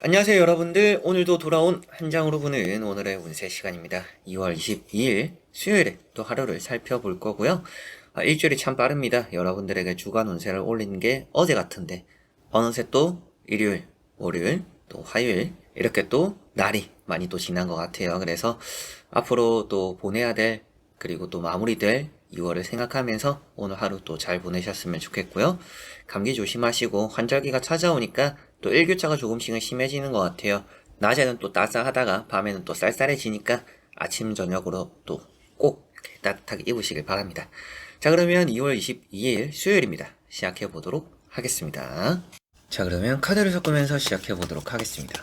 안녕하세요 여러분들. 오늘도 돌아온 한 장으로 보는 오늘의 운세 시간입니다. 2월 22일 수요일에 또 하루를 살펴볼 거고요. 아, 일주일이 참 빠릅니다. 여러분들에게 주간 운세를 올린 게 어제 같은데 어느새 또 일요일 월요일 또 화요일 이렇게 또 날이 많이 또 지난 것 같아요. 그래서 앞으로 또 보내야 될 그리고 또 마무리될 2월을 생각하면서 오늘 하루 또 잘 보내셨으면 좋겠고요. 감기 조심하시고 환절기가 찾아오니까 또 일교차가 조금씩은 심해지는 것 같아요. 낮에는 또 따스하다가 밤에는 또 쌀쌀해지니까 아침 저녁으로 또 꼭 따뜻하게 입으시길 바랍니다. 자 그러면 2월 22일 수요일입니다. 시작해 보도록 하겠습니다. 자 그러면 카드를 섞으면서 시작해 보도록 하겠습니다.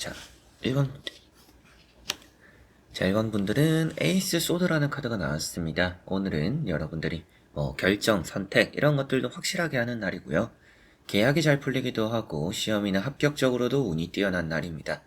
자 1번 자 1번 분들은 에이스 소드라는 카드가 나왔습니다. 오늘은 여러분들이 뭐 결정, 선택 이런 것들도 확실하게 하는 날이고요. 계약이 잘 풀리기도 하고 시험이나 합격적으로도 운이 뛰어난 날입니다.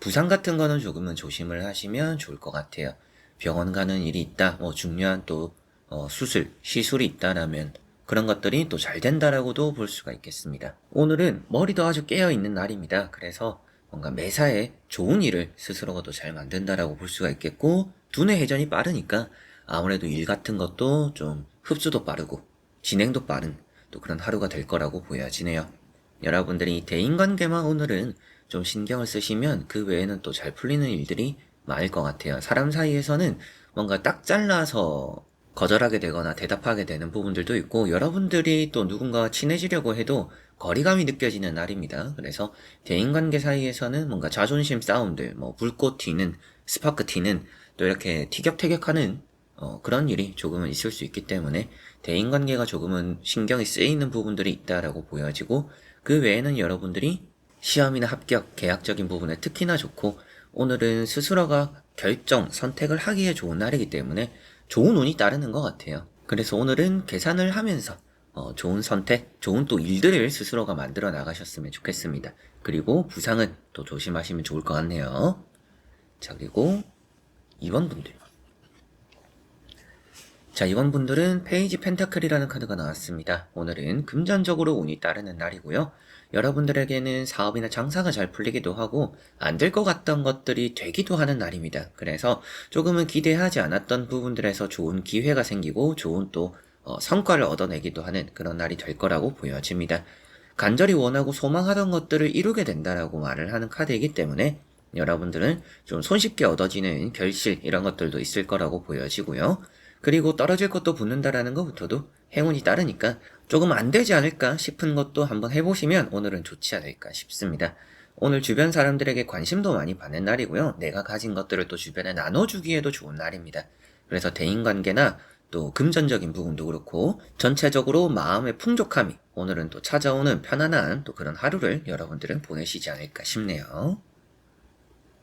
부상 같은 거는 조금은 조심을 하시면 좋을 것 같아요. 병원 가는 일이 있다, 뭐 중요한 또 어, 수술, 시술이 있다라면 그런 것들이 또 잘 된다라고도 볼 수가 있겠습니다. 오늘은 머리도 아주 깨어 있는 날입니다. 그래서 뭔가 매사에 좋은 일을 스스로가 또 잘 만든다라고 볼 수가 있겠고 두뇌 회전이 빠르니까 아무래도 일 같은 것도 좀 흡수도 빠르고 진행도 빠른 또 그런 하루가 될 거라고 보여지네요. 여러분들이 대인관계만 오늘은 좀 신경을 쓰시면 그 외에는 또 잘 풀리는 일들이 많을 것 같아요. 사람 사이에서는 뭔가 딱 잘라서 거절하게 되거나 대답하게 되는 부분들도 있고 여러분들이 또 누군가와 친해지려고 해도 거리감이 느껴지는 날입니다. 그래서 대인관계 사이에서는 뭔가 자존심 싸움들, 뭐 불꽃 튀는, 스파크 튀는 또 이렇게 티격태격하는 어, 그런 일이 조금은 있을 수 있기 때문에 대인관계가 조금은 신경이 쓰이는 부분들이 있다라고 보여지고 그 외에는 여러분들이 시험이나 합격, 계약적인 부분에 특히나 좋고 오늘은 스스로가 결정, 선택을 하기에 좋은 날이기 때문에 좋은 운이 따르는 것 같아요. 그래서 오늘은 계산을 하면서 어, 좋은 선택, 좋은 또 일들을 스스로가 만들어 나가셨으면 좋겠습니다. 그리고 부상은 또 조심하시면 좋을 것 같네요. 자, 그리고 2번 분들. 자, 이번 분들은 페이지 펜타클이라는 카드가 나왔습니다. 오늘은 금전적으로 운이 따르는 날이고요. 여러분들에게는 사업이나 장사가 잘 풀리기도 하고 안 될 것 같던 것들이 되기도 하는 날입니다. 그래서 조금은 기대하지 않았던 부분들에서 좋은 기회가 생기고 좋은 또 어, 성과를 얻어내기도 하는 그런 날이 될 거라고 보여집니다. 간절히 원하고 소망하던 것들을 이루게 된다라고 말을 하는 카드이기 때문에 여러분들은 좀 손쉽게 얻어지는 결실 이런 것들도 있을 거라고 보여지고요. 그리고 떨어질 것도 붙는다라는 것부터도 행운이 따르니까 조금 안 되지 않을까 싶은 것도 한번 해보시면 오늘은 좋지 않을까 싶습니다. 오늘 주변 사람들에게 관심도 많이 받는 날이고요. 내가 가진 것들을 또 주변에 나눠주기에도 좋은 날입니다. 그래서 대인관계나 또 금전적인 부분도 그렇고 전체적으로 마음의 풍족함이 오늘은 또 찾아오는 편안한 또 그런 하루를 여러분들은 보내시지 않을까 싶네요.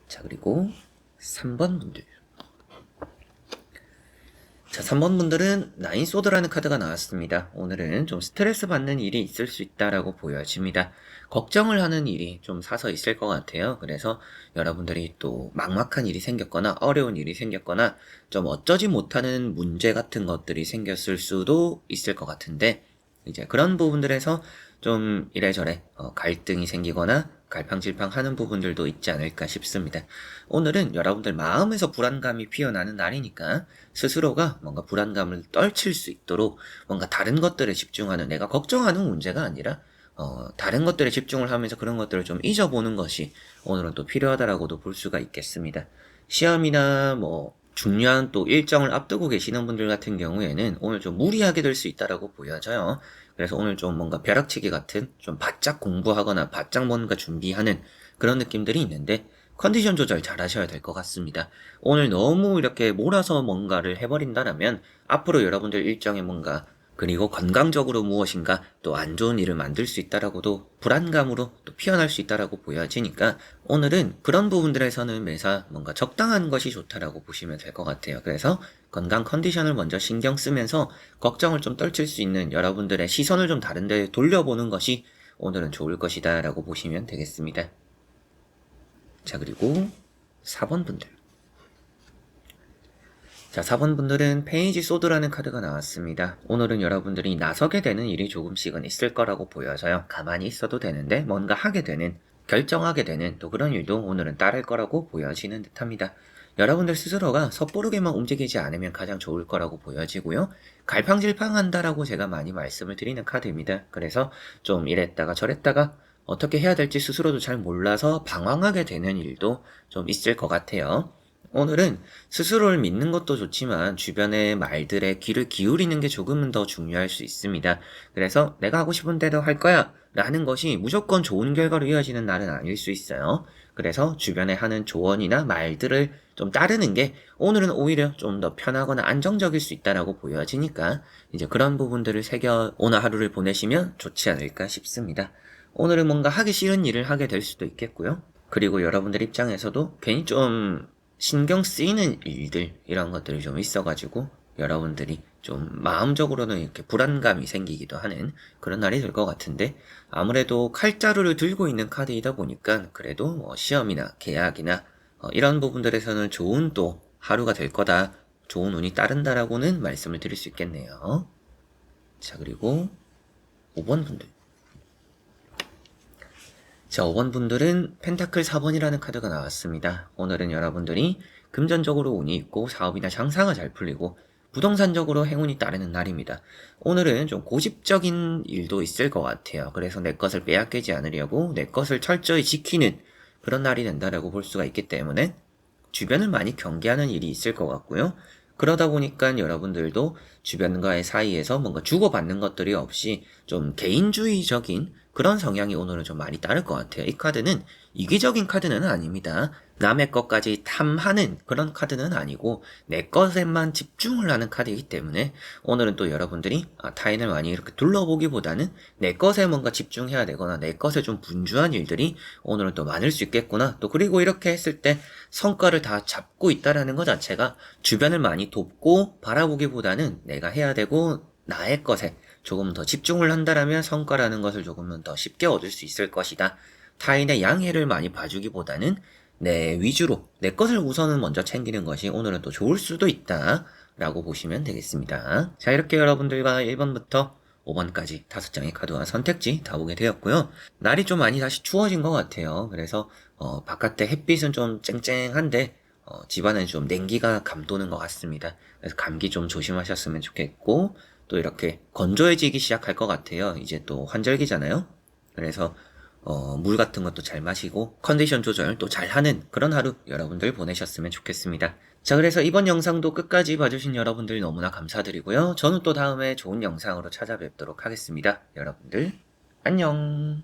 자, 그리고 3번 분들. 자, 3번 분들은 나인 소드라는 카드가 나왔습니다. 오늘은 좀 스트레스 받는 일이 있을 수 있다라고 보여집니다. 걱정을 하는 일이 좀 사서 있을 것 같아요. 그래서 여러분들이 또 막막한 일이 생겼거나 어려운 일이 생겼거나 좀 어쩌지 못하는 문제 같은 것들이 생겼을 수도 있을 것 같은데 이제 그런 부분들에서 좀 이래저래 어, 갈등이 생기거나 갈팡질팡 하는 부분들도 있지 않을까 싶습니다. 오늘은 여러분들 마음에서 불안감이 피어나는 날이니까 스스로가 뭔가 불안감을 떨칠 수 있도록 뭔가 다른 것들에 집중하는 내가 걱정하는 문제가 아니라 어, 다른 것들에 집중을 하면서 그런 것들을 좀 잊어보는 것이 오늘은 또 필요하다라고도 볼 수가 있겠습니다. 시험이나 뭐 중요한 또 일정을 앞두고 계시는 분들 같은 경우에는 오늘 좀 무리하게 될 수 있다라고 보여져요. 그래서 오늘 좀 뭔가 벼락치기 같은 좀 바짝 공부하거나 바짝 뭔가 준비하는 그런 느낌들이 있는데 컨디션 조절 잘 하셔야 될 것 같습니다. 오늘 너무 이렇게 몰아서 뭔가를 해버린다라면 앞으로 여러분들 일정에 뭔가 그리고 건강적으로 무엇인가 또 안 좋은 일을 만들 수 있다라고도 불안감으로 또 피어날 수 있다라고 보여지니까 오늘은 그런 부분들에서는 매사 뭔가 적당한 것이 좋다라고 보시면 될 것 같아요. 그래서 건강 컨디션을 먼저 신경 쓰면서 걱정을 좀 떨칠 수 있는 여러분들의 시선을 좀 다른 데 돌려보는 것이 오늘은 좋을 것이다라고 보시면 되겠습니다. 자, 그리고 4번 분들. 자, 4번 분들은 페이지 소드라는 카드가 나왔습니다. 오늘은 여러분들이 나서게 되는 일이 조금씩은 있을 거라고 보여서요. 가만히 있어도 되는데 뭔가 하게 되는, 결정하게 되는 또 그런 일도 오늘은 따를 거라고 보여지는 듯 합니다. 여러분들 스스로가 섣부르게만 움직이지 않으면 가장 좋을 거라고 보여지고요. 갈팡질팡한다라고 제가 많이 말씀을 드리는 카드입니다. 그래서 좀 이랬다가 저랬다가 어떻게 해야 될지 스스로도 잘 몰라서 방황하게 되는 일도 좀 있을 것 같아요. 오늘은 스스로를 믿는 것도 좋지만 주변의 말들에 귀를 기울이는 게 조금은 더 중요할 수 있습니다. 그래서 내가 하고 싶은 대로 할 거야 라는 것이 무조건 좋은 결과로 이어지는 날은 아닐 수 있어요. 그래서 주변에 하는 조언이나 말들을 좀 따르는 게 오늘은 오히려 좀 더 편하거나 안정적일 수 있다라고 보여지니까 이제 그런 부분들을 새겨 오늘 하루를 보내시면 좋지 않을까 싶습니다. 오늘은 뭔가 하기 싫은 일을 하게 될 수도 있겠고요. 그리고 여러분들 입장에서도 괜히 좀 신경 쓰이는 일들 이런 것들이 좀 있어가지고 여러분들이 좀 마음적으로는 이렇게 불안감이 생기기도 하는 그런 날이 될 것 같은데 아무래도 칼자루를 들고 있는 카드이다 보니까 그래도 뭐 시험이나 계약이나 어 이런 부분들에서는 좋은 또 하루가 될 거다 좋은 운이 따른다라고는 말씀을 드릴 수 있겠네요. 자 그리고 5번 분들 자, 5번 분들은 펜타클 4번이라는 카드가 나왔습니다. 오늘은 여러분들이 금전적으로 운이 있고 사업이나 장사가 잘 풀리고 부동산적으로 행운이 따르는 날입니다. 오늘은 좀 고집적인 일도 있을 것 같아요. 그래서 내 것을 빼앗기지 않으려고 내 것을 철저히 지키는 그런 날이 된다라고 볼 수가 있기 때문에 주변을 많이 경계하는 일이 있을 것 같고요. 그러다 보니까 여러분들도 주변과의 사이에서 뭔가 주고받는 것들이 없이 좀 개인주의적인 그런 성향이 오늘은 좀 많이 따를 것 같아요. 이 카드는 이기적인 카드는 아닙니다. 남의 것까지 탐하는 그런 카드는 아니고 내 것에만 집중을 하는 카드이기 때문에 오늘은 또 여러분들이 아, 타인을 많이 이렇게 둘러보기보다는 내 것에 뭔가 집중해야 되거나 내 것에 좀 분주한 일들이 오늘은 또 많을 수 있겠구나. 또 그리고 이렇게 했을 때 성과를 다 잡고 있다라는 것 자체가 주변을 많이 돕고 바라보기보다는 내가 해야 되고 나의 것에 조금 더 집중을 한다라면 성과라는 것을 조금은 더 쉽게 얻을 수 있을 것이다. 타인의 양해를 많이 봐주기보다는 내 위주로 내 것을 우선은 먼저 챙기는 것이 오늘은 또 좋을 수도 있다. 라고 보시면 되겠습니다. 자, 이렇게 여러분들과 1번부터 5번까지 다섯 장의 카드와 선택지 다 보게 되었고요. 날이 좀 많이 다시 추워진 것 같아요. 그래서 어, 바깥에 햇빛은 좀 쨍쨍한데 어, 집안은 좀 냉기가 감도는 것 같습니다. 그래서 감기 좀 조심하셨으면 좋겠고 또 이렇게 건조해지기 시작할 것 같아요. 이제 또 환절기잖아요. 그래서 어, 물 같은 것도 잘 마시고 컨디션 조절 또 잘 하는 그런 하루 여러분들 보내셨으면 좋겠습니다. 자 그래서 이번 영상도 끝까지 봐주신 여러분들 너무나 감사드리고요. 저는 또 다음에 좋은 영상으로 찾아뵙도록 하겠습니다. 여러분들 안녕